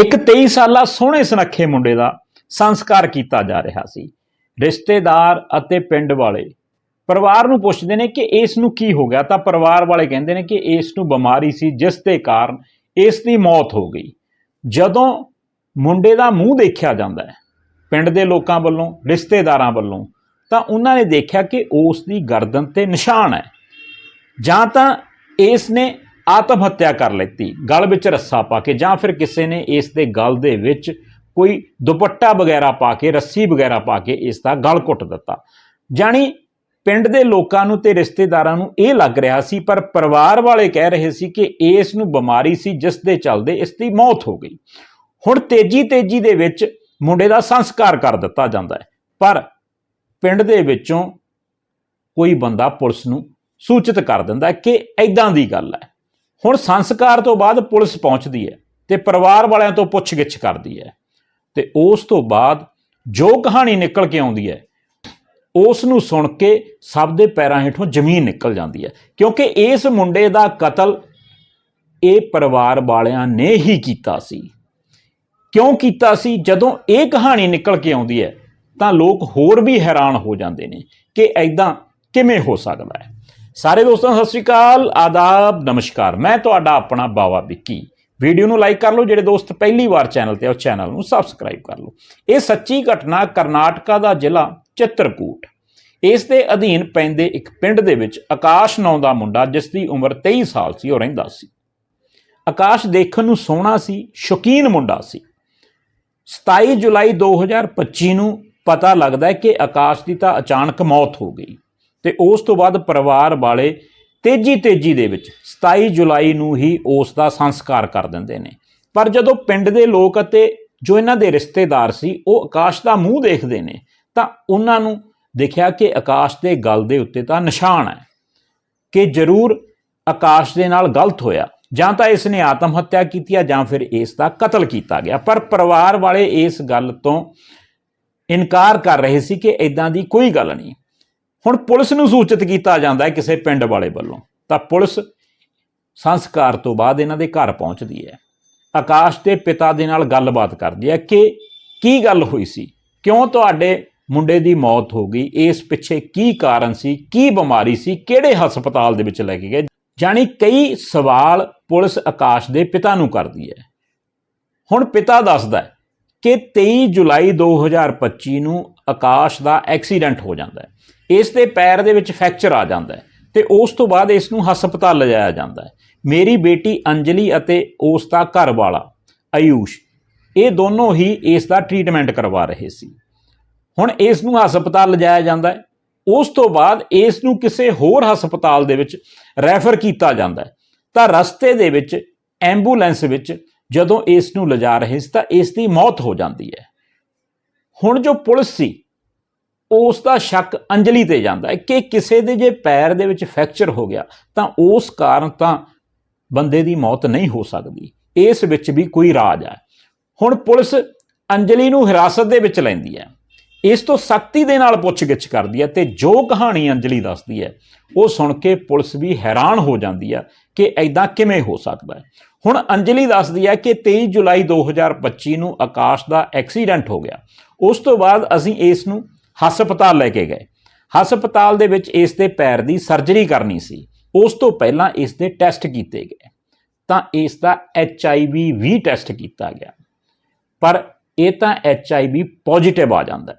ਇੱਕ 23 ਸਾਲਾ ਸੋਹਣੇ ਸੁਨੱਖੇ ਮੁੰਡੇ ਦਾ ਸੰਸਕਾਰ ਕੀਤਾ ਜਾ ਰਿਹਾ ਸੀ। ਰਿਸ਼ਤੇਦਾਰ ਅਤੇ ਪਿੰਡ ਵਾਲੇ ਪਰਿਵਾਰ ਨੂੰ ਪੁੱਛਦੇ ਨੇ ਕਿ ਇਸ ਨੂੰ ਕੀ ਹੋ ਗਿਆ? ਤਾਂ ਪਰਿਵਾਰ ਵਾਲੇ ਕਹਿੰਦੇ ਨੇ ਕਿ ਇਸ ਨੂੰ ਬਿਮਾਰੀ ਸੀ, ਜਿਸ ਦੇ ਕਾਰਨ ਇਸ ਦੀ ਮੌਤ ਹੋ ਗਈ। ਜਦੋਂ ਮੁੰਡੇ ਦਾ ਮੂੰਹ ਦੇਖਿਆ ਜਾਂਦਾ ਹੈ, ਪਿੰਡ ਦੇ ਲੋਕਾਂ ਵੱਲੋਂ, ਰਿਸ਼ਤੇਦਾਰਾਂ ਵੱਲੋਂ, ਤਾਂ ਉਹਨਾਂ ਨੇ ਦੇਖਿਆ ਕਿ ਉਸ ਦੀ ਗਰਦਨ ਤੇ ਨਿਸ਼ਾਨ ਹੈ। ਜਾਂ ਤਾਂ ਇਸ ਨੇ ਆਤਮ ਹੱਤਿਆ ਕਰ ਲੈਤੀ, ਗਲ ਵਿੱਚ ਰੱਸਾ ਪਾ ਕੇ ਜਾਂ ਫਿਰ ਕਿਸੇ ਨੇ ਇਸ ਦੇ ਗਲ ਦੇ ਵਿੱਚ ਕੋਈ ਦੁਪੱਟਾ ਵਗੈਰਾ ਪਾ ਕੇ, ਰੱਸੀ ਵਗੈਰਾ ਪਾ ਕੇ ਇਸ ਦਾ ਗਲ ਘੁੱਟ ਦਿੱਤਾ। ਜਾਣੀ ਪਿੰਡ ਦੇ ਲੋਕਾਂ ਨੂੰ ਤੇ ਰਿਸ਼ਤੇਦਾਰਾਂ ਨੂੰ ਇਹ ਲੱਗ ਰਿਹਾ ਸੀ, ਪਰ ਪਰਿਵਾਰ ਵਾਲੇ ਕਹਿ ਰਹੇ ਸੀ ਕਿ ਇਸ ਨੂੰ ਬਿਮਾਰੀ ਸੀ, ਜਿਸ ਦੇ ਚੱਲਦੇ ਇਸ ਦੀ ਮੌਤ ਹੋ ਗਈ। ਹੁਣ ਤੇਜੀ ਤੇਜੀ ਦੇ ਵਿੱਚ ਮੁੰਡੇ ਦਾ ਸੰਸਕਾਰ ਕਰ ਦਿੱਤਾ ਜਾਂਦਾ ਹੈ, ਪਰ ਪਿੰਡ ਦੇ ਵਿੱਚੋਂ ਕੋਈ ਬੰਦਾ ਪੁਲਿਸ ਨੂੰ ਸੂਚਿਤ ਕਰ ਦਿੰਦਾ ਕਿ ਐਦਾਂ ਦੀ ਗੱਲ ਹੈ। ਹੁਣ ਸੰਸਕਾਰ ਤੋਂ ਬਾਅਦ ਪੁਲਿਸ ਪਹੁੰਚਦੀ ਹੈ ਤੇ ਪਰਿਵਾਰ ਵਾਲਿਆਂ ਤੋਂ ਪੁੱਛਗਿੱਛ ਕਰਦੀ ਹੈ। ਤੇ ਉਸ ਤੋਂ ਬਾਅਦ ਜੋ ਕਹਾਣੀ ਨਿਕਲ ਕੇ ਆਉਂਦੀ ਹੈ, ਉਸ ਨੂੰ ਸੁਣ ਕੇ ਸਭ ਦੇ ਪੈਰਾਂ ਹੇਠੋਂ ਜ਼ਮੀਨ ਨਿਕਲ ਜਾਂਦੀ ਹੈ। ਕਿਉਂਕਿ ਇਸ ਮੁੰਡੇ ਦਾ ਕਤਲ ਇਹ ਪਰਿਵਾਰ ਵਾਲਿਆਂ ਨੇ ਹੀ ਕੀਤਾ ਸੀ। ਕਿਉਂ ਕੀਤਾ ਸੀ? ਜਦੋਂ ਇਹ ਕਹਾਣੀ ਨਿਕਲ ਕੇ ਆਉਂਦੀ ਹੈ, ਤਾਂ ਲੋਕ ਹੋਰ ਵੀ ਹੈਰਾਨ ਹੋ ਜਾਂਦੇ ਨੇ ਕਿ ਐਦਾਂ ਕਿਵੇਂ ਹੋ ਸਕਦਾ ਹੈ। ਸਾਰੇ ਦੋਸਤਾਂ ਸਤਿ ਸ਼੍ਰੀ ਅਕਾਲ, ਆਦਾਬ, ਨਮਸਕਾਰ। ਮੈਂ ਤੁਹਾਡਾ ਆਪਣਾ ਬਾਵਾ ਵਿੱਕੀ। ਵੀਡੀਓ ਨੂੰ ਲਾਈਕ ਕਰ ਲਓ, ਜਿਹੜੇ ਦੋਸਤ ਪਹਿਲੀ ਵਾਰ ਚੈਨਲ ਤੇ ਆ, ਉਹ ਚੈਨਲ ਨੂੰ ਸਬਸਕ੍ਰਾਈਬ ਕਰ ਲਓ। ਇਹ ਸੱਚੀ ਘਟਨਾ ਕਰਨਾਟਕਾ ਦਾ ਜ਼ਿਲ੍ਹਾ ਚਿੱਤਰਕੂਟ। ਇਸ ਦੇ ਅਧੀਨ ਪੈਂਦੇ ਇੱਕ ਪਿੰਡ ਦੇ ਵਿੱਚ ਆਕਾਸ਼ ਨਾਂ ਦਾ ਮੁੰਡਾ, ਜਿਸ ਦੀ ਉਮਰ 23 ਸਾਲ ਸੀ, ਉਹ ਰਹਿੰਦਾ ਸੀ। ਆਕਾਸ਼ ਦੇਖਣ ਨੂੰ ਸੋਹਣਾ ਸੀ, ਸ਼ੌਕੀਨ ਮੁੰਡਾ ਸੀ। 27 ਜੁਲਾਈ 2025 ਨੂੰ ਪਤਾ ਲੱਗਦਾ ਹੈ ਕਿ ਆਕਾਸ਼ ਦੀ ਤਾਂ ਅਚਾਨਕ ਮੌਤ ਹੋ ਗਈ। ਤੇ ਉਸ ਤੋਂ ਬਾਅਦ ਪਰਿਵਾਰ ਵਾਲੇ ਤੇਜੀ ਤੇਜੀ ਦੇ ਵਿੱਚ 27 ਜੁਲਾਈ ਨੂੰ ਹੀ ਉਸ ਦਾ ਸੰਸਕਾਰ ਕਰ ਦਿੰਦੇ ਨੇ। ਪਰ ਜਦੋਂ ਪਿੰਡ ਦੇ ਲੋਕ ਅਤੇ ਜੋ ਇਹਨਾਂ ਦੇ ਰਿਸ਼ਤੇਦਾਰ ਸੀ, ਉਹ ਆਕਾਸ਼ ਦਾ ਮੂੰਹ ਦੇਖਦੇ ਨੇ, ਤਾਂ ਉਹਨਾਂ ਨੂੰ ਦੇਖਿਆ ਕਿ ਆਕਾਸ਼ ਦੇ ਗਲ ਦੇ ਉੱਤੇ ਤਾਂ ਨਿਸ਼ਾਨ ਹੈ ਕਿ ਜ਼ਰੂਰ ਆਕਾਸ਼ ਦੇ ਨਾਲ ਗਲਤ ਹੋਇਆ। ਜਾਂ ਤਾਂ ਇਸ ਨੇ ਆਤਮ ਹੱਤਿਆ ਕੀਤੀ ਹੈ ਜਾਂ ਫਿਰ ਇਸ ਦਾ ਕਤਲ ਕੀਤਾ ਗਿਆ। ਪਰ ਪਰਿਵਾਰ ਵਾਲੇ ਇਸ ਗੱਲ ਤੋਂ ਇਨਕਾਰ ਕਰ ਰਹੇ ਸੀ ਕਿ ਇਦਾਂ ਦੀ ਕੋਈ ਗੱਲ ਨਹੀਂ। ਹੁਣ ਪੁਲਿਸ ਨੂੰ ਸੂਚਿਤ ਕੀਤਾ ਜਾਂਦਾ ਹੈ ਕਿਸੇ ਪਿੰਡ ਵਾਲੇ ਵੱਲੋਂ। ਤਾਂ ਪੁਲਿਸ ਸੰਸਕਾਰ ਤੋਂ ਬਾਅਦ ਇਹਨਾਂ ਦੇ ਘਰ ਪਹੁੰਚਦੀ ਹੈ। ਆਕਾਸ਼ ਦੇ ਪਿਤਾ ਦੇ ਨਾਲ ਗੱਲਬਾਤ ਕਰਦੀ ਹੈ ਕਿ ਕੀ ਗੱਲ ਹੋਈ ਸੀ? ਕਿਉਂ ਤੁਹਾਡੇ ਮੁੰਡੇ ਦੀ ਮੌਤ ਹੋ ਗਈ? ਇਸ ਪਿੱਛੇ ਕੀ ਕਾਰਨ ਸੀ? ਕੀ ਬਿਮਾਰੀ ਸੀ? ਕਿਹੜੇ ਹਸਪਤਾਲ ਦੇ ਵਿੱਚ ਲੈ ਕੇ ਗਏ? ਜਾਨੀ ਕਈ ਸਵਾਲ ਪੁਲਿਸ ਆਕਾਸ਼ ਦੇ ਪਿਤਾ ਨੂੰ ਕਰਦੀ ਹੈ। ਹੁਣ ਪਿਤਾ ਦੱਸਦਾ ਕਿ 23 ਜੁਲਾਈ 2025 ਨੂੰ ਆਕਾਸ਼ ਦਾ ਐਕਸੀਡੈਂਟ ਹੋ ਜਾਂਦਾ ਹੈ। ਇਸ ਦੇ ਪੈਰ ਦੇ ਵਿੱਚ ਫ੍ਰੈਕਚਰ ਆ ਜਾਂਦਾ ਹੈ ਤੇ ਉਸ ਤੋਂ ਬਾਅਦ ਇਸ ਨੂੰ ਹਸਪਤਾਲ ਲਿਜਾਇਆ ਜਾਂਦਾ ਹੈ। ਮੇਰੀ ਬੇਟੀ ਅੰਜਲੀ ਅਤੇ ਉਸ ਦਾ ਘਰ ਵਾਲਾ ਆਯੂਸ਼, ਇਹ ਦੋਨੋਂ ਹੀ ਇਸ ਦਾ ਟ੍ਰੀਟਮੈਂਟ ਕਰਵਾ ਰਹੇ ਸੀ। ਹੁਣ ਇਸ ਨੂੰ ਹਸਪਤਾਲ ਲਿਜਾਇਆ ਜਾਂਦਾ ਹੈ। ਉਸ ਤੋਂ ਬਾਅਦ ਇਸ ਨੂੰ ਕਿਸੇ ਹੋਰ ਹਸਪਤਾਲ ਦੇ ਵਿੱਚ ਰੈਫਰ ਕੀਤਾ ਜਾਂਦਾ ਹੈ। ਤਾਂ ਰਸਤੇ ਦੇ ਵਿੱਚ, ਐਂਬੂਲੈਂਸ ਵਿੱਚ ਜਦੋਂ ਇਸ ਨੂੰ ਲਿਜਾ ਰਹੇ ਸੀ ਤਾਂ ਇਸ ਦੀ ਮੌਤ ਹੋ ਜਾਂਦੀ ਹੈ। ਹੁਣ ਜੋ ਪੁਲਿਸ ਸੀ, ਉਸ ਦਾ ਸ਼ੱਕ ਅੰਜਲੀ ਤੇ ਜਾਂਦਾ ਹੈ ਕਿ ਕਿਸੇ ਦੇ ਜੇ ਪੈਰ ਦੇ ਵਿੱਚ ਫ੍ਰੈਕਚਰ ਹੋ ਗਿਆ, ਤਾਂ ਉਸ ਕਾਰਨ ਤਾਂ ਬੰਦੇ ਦੀ ਮੌਤ ਨਹੀਂ ਹੋ ਸਕਦੀ। ਇਸ ਵਿੱਚ ਵੀ ਕੋਈ ਰਾਜ ਹੈ। ਹੁਣ ਪੁਲਿਸ ਅੰਜਲੀ ਨੂੰ ਹਿਰਾਸਤ ਦੇ ਵਿੱਚ ਲੈਂਦੀ ਹੈ। ਇਸ ਤੋਂ ਸਖਤੀ ਦੇ ਨਾਲ ਪੁੱਛਗਿੱਛ ਕਰਦੀ ਹੈ ਤੇ ਜੋ ਕਹਾਣੀ ਅੰਜਲੀ ਦੱਸਦੀ ਹੈ, ਉਹ ਸੁਣ ਕੇ ਪੁਲਿਸ ਵੀ ਹੈਰਾਨ ਹੋ ਜਾਂਦੀ ਹੈ ਕਿ ਐਦਾਂ ਕਿਵੇਂ ਹੋ ਸਕਦਾ ਹੈ। ਹੁਣ ਅੰਜਲੀ ਦੱਸਦੀ ਹੈ ਕਿ 23 ਜੁਲਾਈ 2025 ਨੂੰ ਆਕਾਸ਼ ਦਾ ਐਕਸੀਡੈਂਟ ਹੋ ਗਿਆ। ਉਸ ਤੋਂ ਬਾਅਦ ਅਸੀਂ ਇਸ ਨੂੰ ਹਸਪਤਾਲ ਲੈ ਕੇ ਗਏ। ਹਸਪਤਾਲ ਦੇ ਵਿੱਚ ਇਸ ਦੇ ਪੈਰ ਦੀ ਸਰਜਰੀ ਕਰਨੀ ਸੀ। ਉਸ ਤੋਂ ਪਹਿਲਾਂ ਇਸ ਦੇ ਟੈਸਟ ਕੀਤੇ ਗਏ। ਤਾਂ ਇਸ ਦਾ H I we we test ਕੀਤਾ ਗਿਆ। ਪਰ ਇਹ ਤਾਂ ਐਚ ਆਈ ਵੀ ਪੋਜ਼ਿਟਿਵ ਆ ਜਾਂਦਾ ਹੈ।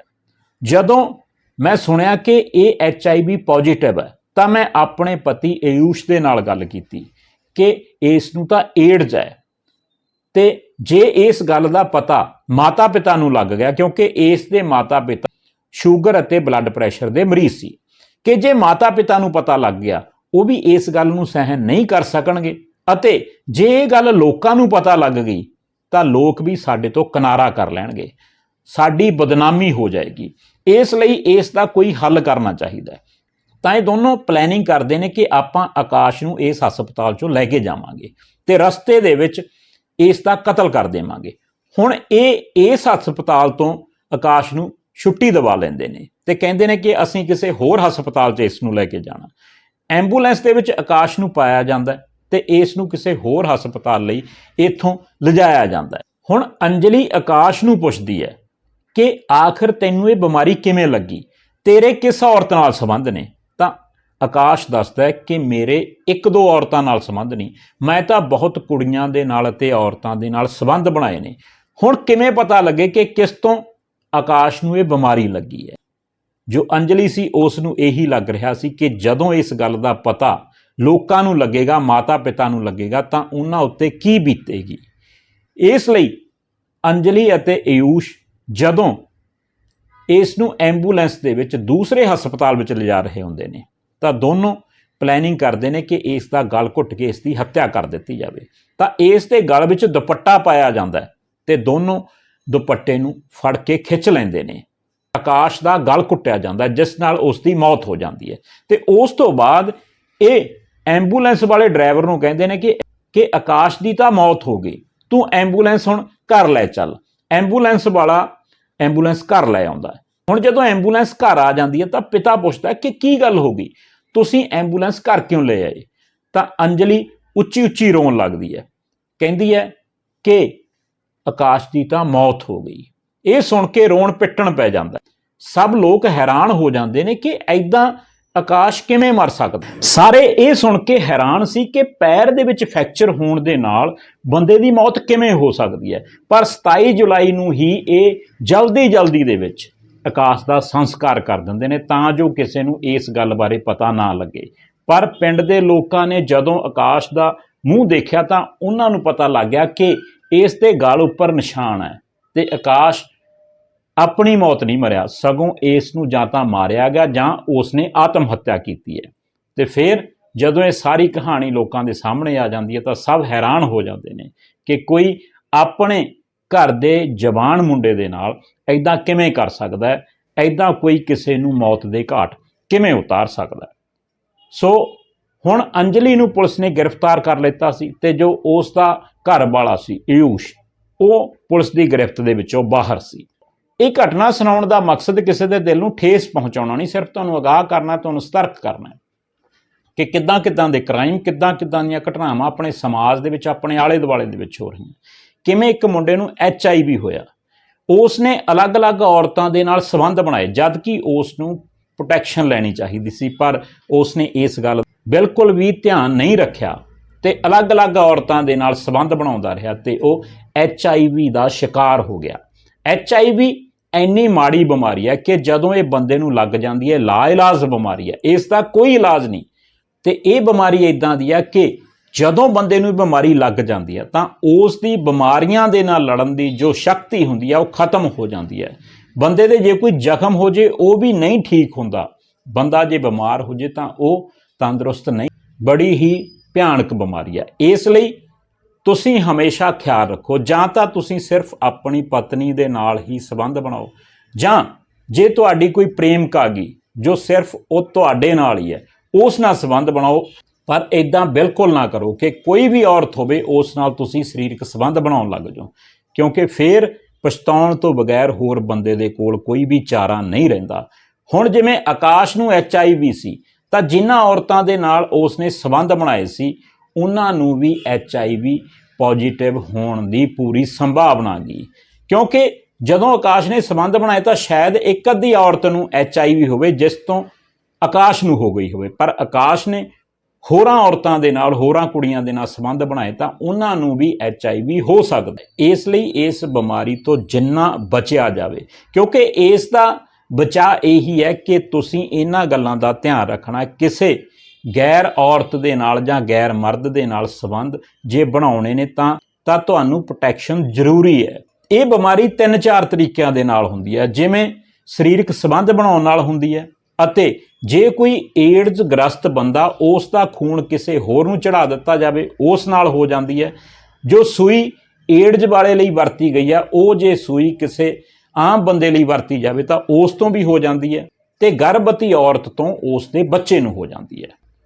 ਜਦੋਂ ਮੈਂ ਸੁਣਿਆ ਕਿ ਇਹ ਐਚ ਆਈ ਵੀ ਪੋਜ਼ਿਟਿਵ ਹੈ, ਤਾਂ ਮੈਂ ਆਪਣੇ ਪਤੀ ਆਯੂਸ਼ ਦੇ ਨਾਲ ਗੱਲ ਕੀਤੀ ਕਿ ਇਸ ਨੂੰ ਤਾਂ ਏਡਜ਼ ਹੈ। ਤੇ ਜੇ ਇਸ ਗੱਲ ਦਾ ਪਤਾ ਮਾਤਾ ਪਿਤਾ ਨੂੰ ਲੱਗ ਗਿਆ, ਕਿਉਂਕਿ ਇਸ ਦੇ ਮਾਤਾ ਪਿਤਾ ਸ਼ੂਗਰ ਅਤੇ ਬਲੱਡ ਪ੍ਰੈਸ਼ਰ ਦੇ ਮਰੀਜ਼ ਸੀ, ਕਿ ਜੇ ਮਾਤਾ ਪਿਤਾ ਨੂੰ ਪਤਾ ਲੱਗ ਗਿਆ, ਉਹ ਵੀ ਇਸ ਗੱਲ ਨੂੰ ਸਹਿਣ ਨਹੀਂ ਕਰ ਸਕਣਗੇ। ਅਤੇ ਜੇ ਇਹ ਗੱਲ ਲੋਕਾਂ ਨੂੰ ਪਤਾ ਲੱਗ ਗਈ, ਤਾਂ ਲੋਕ ਵੀ ਸਾਡੇ ਤੋਂ ਕਿਨਾਰਾ ਕਰ ਲੈਣਗੇ। ਸਾਡੀ ਬਦਨਾਮੀ ਹੋ ਜਾਏਗੀ। ਇਸ ਲਈ ਇਸ ਦਾ ਕੋਈ ਹੱਲ ਕਰਨਾ ਚਾਹੀਦਾ ਤਾਂ ਇਹ ਦੋਨੋਂ ਪਲੈਨਿੰਗ ਕਰਦੇ ਨੇ ਕਿ ਆਪਾਂ ਆਕਾਸ਼ ਨੂੰ ਇਸ ਹਸਪਤਾਲ ਚੋਂ ਲੈ ਕੇ ਜਾਵਾਂਗੇ ਤੇ ਰਸਤੇ ਦੇ ਵਿੱਚ ਇਸ ਦਾ ਕਤਲ ਕਰ ਦੇਵਾਂਗੇ। ਹੁਣ ਇਹ ਇਸ ਹਸਪਤਾਲ ਤੋਂ ਆਕਾਸ਼ ਨੂੰ ਛੁੱਟੀ ਦਿਵਾ ਲੈਂਦੇ ਨੇ ਤੇ ਕਹਿੰਦੇ ਨੇ ਕਿ ਅਸੀਂ ਕਿਸੇ ਹੋਰ ਹਸਪਤਾਲ 'ਚ ਇਸ ਨੂੰ ਲੈ ਕੇ ਜਾਣਾ। ਐਂਬੂਲੈਂਸ ਦੇ ਵਿੱਚ ਆਕਾਸ਼ ਨੂੰ ਪਾਇਆ ਜਾਂਦਾ ਹੈ ਤੇ ਇਸ ਨੂੰ ਕਿਸੇ ਹੋਰ ਹਸਪਤਾਲ ਲਈ ਇੱਥੋਂ ਲਿਜਾਇਆ ਜਾਂਦਾ ਹੁਣ ਅੰਜਲੀ ਆਕਾਸ਼ ਨੂੰ ਪੁੱਛਦੀ ਹੈ ਕਿ ਆਖਰ ਤੈਨੂੰ ਇਹ ਬਿਮਾਰੀ ਕਿਵੇਂ ਲੱਗੀ? ਤੇਰੇ ਕਿਸ ਔਰਤ ਨਾਲ ਸੰਬੰਧ ਨੇ? ਤਾਂ ਆਕਾਸ਼ ਦੱਸਦਾ ਹੈ ਕਿ ਮੇਰੇ ਇੱਕ ਦੋ ਔਰਤਾਂ ਨਾਲ ਸੰਬੰਧ ਨਹੀਂ। ਮੈਂ ਤਾਂ ਬਹੁਤ ਕੁੜੀਆਂ ਦੇ ਨਾਲ ਅਤੇ ਔਰਤਾਂ ਦੇ ਨਾਲ ਸੰਬੰਧ ਬਣਾਏ ਨੇ। ਹੁਣ ਕਿਵੇਂ ਪਤਾ ਲੱਗੇ ਕਿ ਕਿਸ ਤੋਂ ਆਕਾਸ਼ ਨੂੰ ਇਹ ਬਿਮਾਰੀ ਲੱਗੀ ਹੈ? ਜੋ ਅੰਜਲੀ ਸੀ, ਉਸ ਨੂੰ ਇਹੀ ਲੱਗ ਰਿਹਾ ਸੀ ਕਿ ਜਦੋਂ ਇਸ ਗੱਲ ਦਾ ਪਤਾ ਲੋਕਾਂ ਨੂੰ ਲੱਗੇਗਾ ਮਾਤਾ ਪਿਤਾ ਨੂੰ ਲੱਗੇਗਾ, ਤਾਂ ਉਹਨਾਂ ਉੱਤੇ ਕੀ ਬੀਤੇਗੀ? ਇਸ ਲਈ ਅੰਜਲੀ ਅਤੇ ਆਯੂਸ਼ ਜਦੋਂ ਇਸ ਨੂੰ ਐਂਬੂਲੈਂਸ ਦੇ ਵਿੱਚ ਦੂਸਰੇ ਹਸਪਤਾਲ ਵਿੱਚ ਲਿਜਾ ਰਹੇ ਹੁੰਦੇ ਨੇ, ਤਾਂ ਦੋਨੋਂ ਪਲੈਨਿੰਗ ਕਰਦੇ ਨੇ ਕਿ ਇਸ ਦਾ ਗਲ ਘੁੱਟ ਕੇ ਇਸ ਦੀ ਹੱਤਿਆ ਕਰ ਦਿੱਤੀ ਜਾਵੇ। ਤਾਂ ਇਸ ਦੇ ਗਲ ਵਿੱਚ ਦੁਪੱਟਾ ਪਾਇਆ ਜਾਂਦਾ ਹੈ ਤੇ ਦੋਨੋਂ ਦੁਪੱਟੇ ਨੂੰ ਫੜ ਕੇ ਖਿੱਚ ਲੈਂਦੇ ਨੇ। ਆਕਾਸ਼ ਦਾ ਗਲ ਘੁੱਟਿਆ ਜਾਂਦਾ ਜਿਸ ਨਾਲ ਉਸ ਦੀ ਮੌਤ ਹੋ ਜਾਂਦੀ ਹੈ। ਤੇ ਉਸ ਤੋਂ ਬਾਅਦ ਇਹ ਐਂਬੂਲੈਂਸ ਵਾਲੇ ਡਰਾਈਵਰ ਨੂੰ ਕਹਿੰਦੇ ਨੇ ਕਿ ਕਿ ਆਕਾਸ਼ ਦੀ ਤਾਂ ਮੌਤ ਹੋ ਗਈ, ਤੂੰ ਐਂਬੂਲੈਂਸ ਹੁਣ ਘਰ ਲੈ ਚੱਲ। ਐਂਬੂਲੈਂਸ ਵਾਲਾ ਐਂਬੂਲੈਂਸ ਘਰ ਲੈ ਆਉਂਦਾ ਹੁਣ ਜਦੋਂ ਐਂਬੂਲੈਂਸ ਘਰ ਆ ਜਾਂਦੀ ਹੈ ਤਾਂ ਪਿਤਾ ਪੁੱਛਦਾ ਕਿ ਕੀ ਗੱਲ ਹੋ ਗਈ? ਤੁਸੀਂ ਐਂਬੂਲੈਂਸ ਘਰ ਕਿਉਂ ਲੈ ਆਏ? ਤਾਂ ਅੰਜਲੀ ਉੱਚੀ ਉੱਚੀ ਰੋਣ ਲੱਗਦੀ ਹੈ। ਕਹਿੰਦੀ ਹੈ ਕਿ ਆਕਾਸ਼ ਦੀ ਤਾਂ ਮੌਤ ਹੋ ਗਈ। ਇਹ ਸੁਣ ਕੇ ਰੋਣ ਪਿੱਟਣ ਪੈ ਜਾਂਦਾ ਸਭ ਲੋਕ ਹੈਰਾਨ ਹੋ ਜਾਂਦੇ ਨੇ ਕਿ ਐਦਾਂ ਆਕਾਸ਼ ਕਿਵੇਂ ਮਰ ਸਕਦਾ? ਸਾਰੇ ਇਹ ਸੁਣ ਕੇ ਹੈਰਾਨ ਸੀ ਕਿ ਪੈਰ ਦੇ ਵਿੱਚ ਫ੍ਰੈਕਚਰ ਹੋਣ ਦੇ ਨਾਲ ਬੰਦੇ ਦੀ ਮੌਤ ਕਿਵੇਂ ਹੋ ਸਕਦੀ ਹੈ। ਪਰ 27 ਜੁਲਾਈ ਨੂੰ ਹੀ ਇਹ ਜਲਦੀ ਜਲਦੀ ਦੇ ਵਿੱਚ ਆਕਾਸ਼ ਦਾ ਸੰਸਕਾਰ ਕਰ ਦਿੰਦੇ ਨੇ, ਤਾਂ ਜੋ ਕਿਸੇ ਨੂੰ ਇਸ ਗੱਲ ਬਾਰੇ ਪਤਾ ਨਾ ਲੱਗੇ। ਪਰ ਪਿੰਡ ਦੇ ਲੋਕਾਂ ਨੇ ਜਦੋਂ ਆਕਾਸ਼ ਦਾ ਮੂੰਹ ਦੇਖਿਆ ਤਾਂ ਉਹਨਾਂ ਨੂੰ ਪਤਾ ਲੱਗ ਗਿਆ ਕਿ ਇਸ ਦੇ ਗਲ ਉੱਪਰ ਨਿਸ਼ਾਨ ਹੈ ਤੇ ਆਕਾਸ਼ ਆਪਣੀ ਮੌਤ ਨਹੀਂ ਮਰਿਆ, ਸਗੋਂ ਇਸ ਨੂੰ ਜਾਂ ਤਾਂ ਮਾਰਿਆ ਗਿਆ ਜਾਂ ਉਸ ਨੇ ਆਤਮ ਹੱਤਿਆ ਕੀਤੀ ਹੈ। ਤੇ ਫਿਰ ਜਦੋਂ ਇਹ ਸਾਰੀ ਕਹਾਣੀ ਲੋਕਾਂ ਦੇ ਸਾਹਮਣੇ ਆ ਜਾਂਦੀ ਹੈ ਤਾਂ ਸਭ ਹੈਰਾਨ ਹੋ ਜਾਂਦੇ ਨੇ ਕਿ ਕੋਈ ਆਪਣੇ ਘਰ ਦੇ ਜਵਾਨ ਮੁੰਡੇ ਦੇ ਨਾਲ ਐਦਾਂ ਕਿਵੇਂ ਕਰ ਸਕਦਾ ਹੈ? ਐਦਾਂ ਕੋਈ ਕਿਸੇ ਨੂੰ ਮੌਤ ਦੇ ਘਾਟ ਕਿਵੇਂ ਉਤਾਰ ਸਕਦਾ ਹੈ? ਸੋ ਹੁਣ ਅੰਜਲੀ ਨੂੰ ਪੁਲਿਸ ਨੇ ਗ੍ਰਿਫਤਾਰ ਕਰ ਲਿੱਤਾ ਸੀ ਤੇ ਜੋ ਉਸ ਦਾ ਘਰ ਵਾਲਾ ਸੀ ਆਯੂਸ਼ ਉਹ ਪੁਲਿਸ ਦੀ ਗ੍ਰਿਫਤ ਦੇ ਵਿੱਚੋਂ ਬਾਹਰ ਸੀ। ਇਹ ਘਟਨਾ ਸੁਣਾਉਣ ਦਾ ਮਕਸਦ ਕਿਸੇ ਦੇ ਦਿਲ ਨੂੰ ਠੇਸ ਪਹੁੰਚਾਉਣਾ ਨਹੀਂ, ਸਿਰਫ ਤੁਹਾਨੂੰ ਅਗਾਹ ਕਰਨਾ, ਤੁਹਾਨੂੰ ਸਤਰਕ ਕਰਨਾ ਕਿ ਕਿੱਦਾਂ ਕਿੱਦਾਂ ਦੇ ਕ੍ਰਾਈਮ ਕਿੱਦਾਂ ਕਿੱਦਾਂ ਦੀਆਂ ਘਟਨਾਵਾਂ ਆਪਣੇ ਸਮਾਜ ਦੇ ਵਿੱਚ, ਆਪਣੇ ਆਲੇ ਦੁਆਲੇ ਦੇ ਵਿੱਚ ਹੋ ਰਹੀਆਂ ਕਿਵੇਂ ਇੱਕ ਮੁੰਡੇ ਨੂੰ ਐਚ ਆਈ ਵੀ ਹੋਇਆ? ਉਸ ਨੇ ਅਲੱਗ-ਅਲੱਗ ਔਰਤਾਂ ਦੇ ਨਾਲ ਸੰਬੰਧ ਬਣਾਏ, ਜਦ ਕਿ ਉਸ ਨੂੰ ਪ੍ਰੋਟੈਕਸ਼ਨ ਲੈਣੀ ਚਾਹੀਦੀ ਸੀ, ਪਰ ਉਸ ਨੇ ਇਸ ਗੱਲ ਬਿਲਕੁਲ ਵੀ ਧਿਆਨ ਨਹੀਂ ਰੱਖਿਆ ਤੇ ਅਲੱਗ-ਅਲੱਗ ਔਰਤਾਂ ਦੇ ਨਾਲ ਸੰਬੰਧ ਬਣਾਉਂਦਾ ਰਿਹਾ ਤੇ ਉਹ ਐਚ ਆਈ ਵੀ ਦਾ ਸ਼ਿਕਾਰ ਹੋ ਗਿਆ। ਐਚ ਆਈ ਵੀ ਇੰਨੀ ਮਾੜੀ ਬਿਮਾਰੀ ਹੈ ਕਿ ਜਦੋਂ ਇਹ ਬੰਦੇ ਨੂੰ ਲੱਗ ਜਾਂਦੀ ਹੈ ਲਾ ਇਲਾਜ ਬਿਮਾਰੀ ਹੈ, ਇਸ ਦਾ ਕੋਈ ਇਲਾਜ ਨਹੀਂ। ਤੇ ਇਹ ਬਿਮਾਰੀ ਇਦਾਂ ਦੀ ਹੈ ਕਿ ਜਦੋਂ ਬੰਦੇ ਨੂੰ ਬਿਮਾਰੀ ਲੱਗ ਜਾਂਦੀ ਹੈ, ਤਾਂ ਉਸ ਦੀ ਬਿਮਾਰੀਆਂ ਦੇ ਨਾਲ ਲੜਨ ਦੀ ਜੋ ਸ਼ਕਤੀ ਹੁੰਦੀ ਹੈ, ਉਹ ਖਤਮ ਹੋ ਜਾਂਦੀ ਹੈ। ਬੰਦੇ ਦੇ ਜੇ ਕੋਈ ਜ਼ਖਮ ਹੋ ਜੇ, ਉਹ ਵੀ ਨਹੀਂ ਠੀਕ ਹੁੰਦਾ। ਬੰਦਾ ਜੇ ਬਿਮਾਰ ਹੋ ਜੇ, ਤਾਂ ਉਹ ਤੰਦਰੁਸਤ ਨਹੀਂ। ਬੜੀ ਹੀ ਭਿਆਨਕ ਬਿਮਾਰੀ ਹੈ। ਇਸ ਲਈ ਤੁਸੀਂ ਹਮੇਸ਼ਾ ਖਿਆਲ ਰੱਖੋ, ਜਾਂ ਤਾਂ ਤੁਸੀਂ ਸਿਰਫ ਆਪਣੀ ਪਤਨੀ ਦੇ ਨਾਲ ਹੀ ਸੰਬੰਧ ਬਣਾਓ, ਜਾਂ ਜੇ ਤੁਹਾਡੀ ਕੋਈ ਪ੍ਰੇਮਕ ਆ ਗਈ ਜੋ ਸਿਰਫ ਉਹ ਤੁਹਾਡੇ ਨਾਲ ਹੀ ਹੈ, ਉਸ ਨਾਲ ਸੰਬੰਧ ਬਣਾਓ, ਪਰ ਇਦਾਂ ਬਿਲਕੁਲ ਨਾ ਕਰੋ ਕਿ ਕੋਈ ਵੀ ਔਰਤ ਹੋਵੇ, ਉਸ ਨਾਲ ਤੁਸੀਂ ਸਰੀਰਕ ਸੰਬੰਧ ਬਣਾਉਣ ਲੱਗ ਜਾਓ। ਕਿਉਂਕਿ ਫਿਰ ਪਛਤਾਉਣ ਤੋਂ ਬਗੈਰ ਹੋਰ ਬੰਦੇ ਦੇ ਕੋਲ ਕੋਈ ਵੀ ਚਾਰਾ ਨਹੀਂ ਰਹਿੰਦਾ। ਹੁਣ ਜਿਵੇਂ ਆਕਾਸ਼ ਨੂੰ ਐਚ ਆਈ ਵੀ ਸੀ, ਤਾਂ ਜਿਨ੍ਹਾਂ ਔਰਤਾਂ ਦੇ ਨਾਲ ਉਸ ਨੇ ਸੰਬੰਧ ਬਣਾਏ ਸੀ ਉਹਨਾਂ ਨੂੰ V H I we positive ਹੋਣ ਦੀ ਪੂਰੀ ਸੰਭਾਵਨਾ ਗਈ ਕਿਉਂਕਿ ਜਦੋਂ ਆਕਾਸ਼ ਨੇ ਸੰਬੰਧ ਬਣਾਏ ਤਾਂ ਸ਼ਾਇਦ ਇੱਕ ਅੱਧੀ ਔਰਤ ਨੂੰ ਐਚ ਆਈ ਵੀ ਹੋਵੇ, ਜਿਸ ਤੋਂ ਆਕਾਸ਼ ਨੂੰ ਹੋ ਗਈ ਹੋਵੇ। ਪਰ ਆਕਾਸ਼ ਨੇ ਹੋਰਾਂ ਔਰਤਾਂ ਦੇ ਨਾਲ, ਹੋਰਾਂ ਕੁੜੀਆਂ ਦੇ ਨਾਲ ਸੰਬੰਧ ਬਣਾਏ ਤਾਂ ਉਹਨਾਂ ਨੂੰ ਵੀ ਐਚ ਆਈ ਵੀ ਹੋ ਸਕਦਾ ਇਸ ਲਈ ਇਸ ਬਿਮਾਰੀ ਤੋਂ ਜਿੰਨਾ ਬਚਿਆ ਜਾਵੇ। ਕਿਉਂਕਿ ਇਸ ਦਾ ਬਚਾ ਇਹੀ ਹੈ ਕਿ ਤੁਸੀਂ ਇਹਨਾਂ ਗੱਲਾਂ ਦਾ ਧਿਆਨ ਰੱਖਣਾ ਕਿਸੇ ਗੈਰ ਔਰਤ ਦੇ ਨਾਲ ਜਾਂ ਗੈਰ ਮਰਦ ਦੇ ਨਾਲ ਸੰਬੰਧ ਜੇ ਬਣਾਉਣੇ ਨੇ ਤਾਂ ਤਾਂ ਤੁਹਾਨੂੰ ਪ੍ਰੋਟੈਕਸ਼ਨ ਜ਼ਰੂਰੀ ਹੈ। ਇਹ ਬਿਮਾਰੀ ਤਿੰਨ ਚਾਰ ਤਰੀਕਿਆਂ ਦੇ ਨਾਲ ਹੁੰਦੀ ਹੈ। ਜਿਵੇਂ ਸਰੀਰਕ ਸੰਬੰਧ ਬਣਾਉਣ ਨਾਲ ਹੁੰਦੀ ਹੈ ਅਤੇ ਜੇ ਕੋਈ ਏਡਜ਼ ਗ੍ਰਸਤ ਬੰਦਾ ਉਸ ਦਾ ਖੂਨ ਕਿਸੇ ਹੋਰ ਨੂੰ ਚੜਾ ਦਿੱਤਾ ਜਾਵੇ, ਉਸ ਨਾਲ ਹੋ ਜਾਂਦੀ ਹੈ। ਜੋ ਸੂਈ ਏਡਜ਼ ਵਾਲੇ ਲਈ ਵਰਤੀ ਗਈ ਹੈ, ਉਹ ਜੇ ਸੂਈ ਕਿਸੇ ਆਮ ਬੰਦੇ ਲਈ ਵਰਤੀ ਜਾਵੇ ਤਾਂ ਉਸ ਤੋਂ ਵੀ ਹੋ ਜਾਂਦੀ ਹੈ ਤੇ ਗਰਭਵਤੀ ਔਰਤ ਤੋਂ ਉਸ ਦੇ ਬੱਚੇ ਨੂੰ ਹੋ ਜਾਂਦੀ ਹੈ।